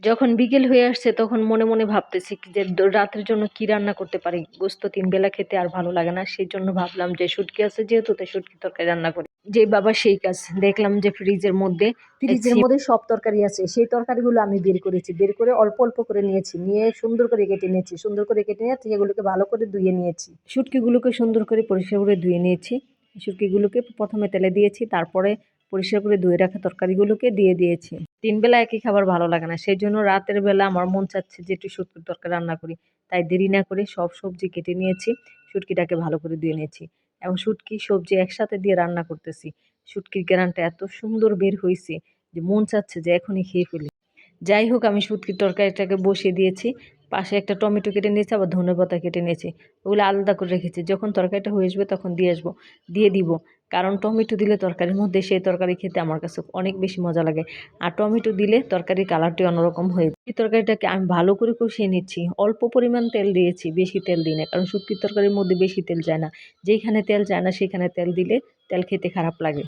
যখন বিকেল হয়ে আসছে তখন মনে মনে ভাবতেছি যে রাতের জন্য কি রান্না করতে পারি? গোস্ত তিন বেলা খেতে আর ভালো লাগে না। সেই জন্য ভাবলাম যে শুটকি আছে যেহেতু তাই শুটকি তরকারি রান্না করি। যে বাবা সেই কাজ। দেখলাম যে ফ্রিজের মধ্যে ফ্রিজের মধ্যে সব তরকারি আছে। সেই তরকারিগুলো আমি বের করেছি। বের করে অল্প অল্প করে নিয়েছি। নিয়ে সুন্দর করে কেটে নিয়েছি। সুন্দর করে কেটে নিয়ে সেগুলোকে ভালো করে ধুয়ে নিয়েছি। শুটকিগুলোকে সুন্দর করে পরিষ্কার করে ধুয়ে নিয়েছি। শুটকিগুলোকে প্রথমে তেলে দিয়েছি। তারপরে পরিষ্কার করে ধুয়ে রাখা তরকারিগুলোকে দিয়ে দিয়েছি। তিন বেলা একই খাবার ভালো লাগে না। সেই জন্য রাতের বেলা আমার মন চাচ্ছে যে একটু শুটকির তরকারি রান্না করি। তাই দেরি না করে সব সবজি কেটে নিয়েছি, শুটকিটাকে ভালো করে ধুয়ে নিয়েছি এবং শুটকি, সবজি একসাথে দিয়ে রান্না করতেছি। শুটকির গ্রানটা এত সুন্দর বের হয়েছে যে মন চাচ্ছে যে এখনই খেয়ে ফেলি। যাই হোক, আমি শুটকির তরকারিটাকে বসিয়ে দিয়েছি। পাশে একটা টমেটো কেটে নিয়েছি, আবার ধনে পাতা কেটে নিয়েছি। ওগুলো আলাদা করে রেখেছি। যখন তরকারিটা হয়ে আসবে তখন দিয়ে আসব। দিয়ে দিব। কারণ টমেটো দিলে তরকারির মধ্যে সেই তরকারি খেতে আমার কাছে অনেক বেশি মজা লাগে। আর টমেটো দিলে তরকারির কালারটি অন্যরকম হয়ে এই তরকারিটাকে আমি ভালো করে কষিয়ে নিচ্ছি। অল্প পরিমাণ তেল দিয়েছি, বেশি তেল দিই না। কারণ শুটকির তরকারির মধ্যে বেশি তেল যায় না। যেখানে তেল যায় না, সেখানে তেল দিলে তেল খেতে খারাপ লাগে।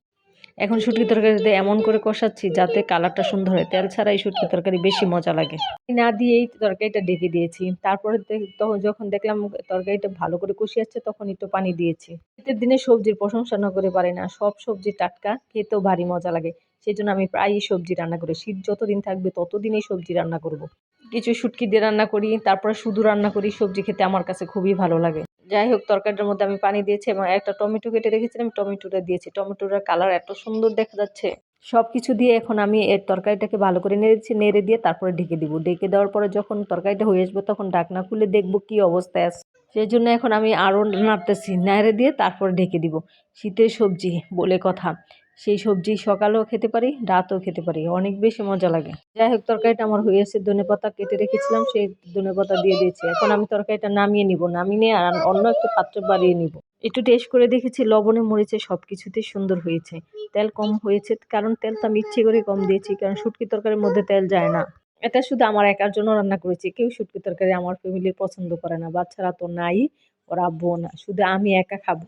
এখন শুটকি তরকারিতে এমন করে কষাচ্ছি যাতে কালারটা সুন্দর হয়। তেল ছাড়া এই শুটকি তরকারি বেশি মজা লাগে। না দিয়েই তরকারিটা ডেকে দিয়েছি। তারপরে তখন যখন দেখলাম তরকারিটা ভালো করে কষিয়াচ্ছে তখন একটু পানি দিয়েছি। শীতের দিনে সবজির প্রশংসা না করে পারে না। সব সবজি টাটকা, খেতেও ভারী মজা লাগে। সেই জন্য আমি প্রায়ই সবজি রান্না করি। শীত যতদিন থাকবে, ততদিনই সবজি রান্না করব। কিছু শুটকি দিয়ে রান্না করি, তারপরে শুধু রান্না করি, সবজি খেতে আমার কাছে খুবই ভালো লাগে। যাই হোক তরকারিটার মধ্যে আমি পানি দিয়েছি এবং একটা টমেটো কেটে রেখেছিলাম। টমেটোটা দিয়েছি। টমেটোটার কালার এত সুন্দর দেখা যাচ্ছে। সব কিছু দিয়ে এখন আমি এর তরকারিটাকে ভালো করে নেড়েছি নেড়ে দিয়ে তারপরে ঢেকে দিব। ঢেকে দেওয়ার পরে যখন তরকারিটা হয়ে আসব তখন ডাকনা খুলে দেখব কি অবস্থায় আছে। সেই জন্য এখন আমি আরও নাড়তেছি। নেড়ে দিয়ে তারপরে ঢেকে দিব। শীতের সবজি বলে কথা। সেই সবজি সকালেও খেতে পারি, রাতেও খেতে পারি। অনেক বেশি মজা লাগে। যাই হোক, তরকারিটা আমার হয়েছে ধনে পাতা কেটে রেখেছিলাম, সেই ধনে পাতা দিয়ে দিয়েছি। এখন আমি তরকারিটা নামিয়ে নিব, নামিয়ে নিয়ে আর অন্য একটা পাত্র বাড়িয়ে নিব। একটু টেস্ট করে দেখেছি, লবণে মরিচে সব কিছুতেই সুন্দর হয়েছে। তেল কম হয়েছে, কারণ তেলটা আমি ইচ্ছে করে কম দিয়েছি, কারণ শুটকি তরকারির মধ্যে তেল যায় না। এটা শুধু আমার একার জন্য রান্না করেছি। কেউ শুটকি তরকারি আমার ফ্যামিলির পছন্দ করে না, বাচ্চারা তো নাই, ওর আব্বুও না শুধু আমি একা খাব।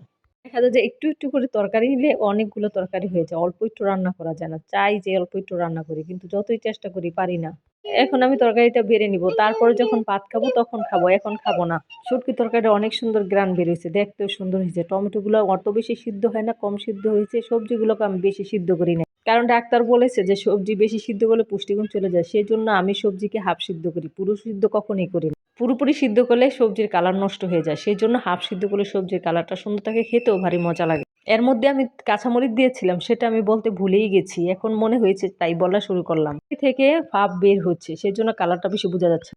দেখা যায় যে একটু একটু করে তরকারি নিলে অনেকগুলো তরকারি হয়ে যায়। অল্প একটু রান্না করা যায় না। চাই যে অল্প একটু রান্না করি, কিন্তু যতই চেষ্টা করি পারি না। এখন আমি তরকারিটা বেড়ে নিব। তারপরে যখন ভাত খাব তখন খাব, এখন খাব না। শুটকি তরকারিটা অনেক সুন্দর গ্রান বেরিয়েছে দেখতেও সুন্দর হয়েছে। টমেটোগুলো অত বেশি সিদ্ধ হয় না, কম সিদ্ধ হয়েছে। সবজিগুলোকে আমি বেশি সিদ্ধ করি না। কারণ ডাক্তার বলেছে যে সবজি বেশি সিদ্ধ করলে পুষ্টিগুণ চলে যায়। সেই জন্য আমি সবজিকে হাফ সিদ্ধ করি। পুরো সিদ্ধ কখনই করি না। পুরোপুরি সিদ্ধ করলে সবজির কালার নষ্ট হয়ে যায়। সেই জন্য হাফ সিদ্ধ করলে সবজির কালারটা সুন্দর থাকে, খেতেও ভারী মজা লাগে। এর মধ্যে আমি কাঁচামরিচ দিয়েছিলাম, সেটা আমি বলতে ভুলেই গেছি। এখন মনে হয়েছে তাই বলা শুরু করলাম। থেকে ফাপ বের হচ্ছে সেই জন্য কালারটা বেশি বোঝা যাচ্ছে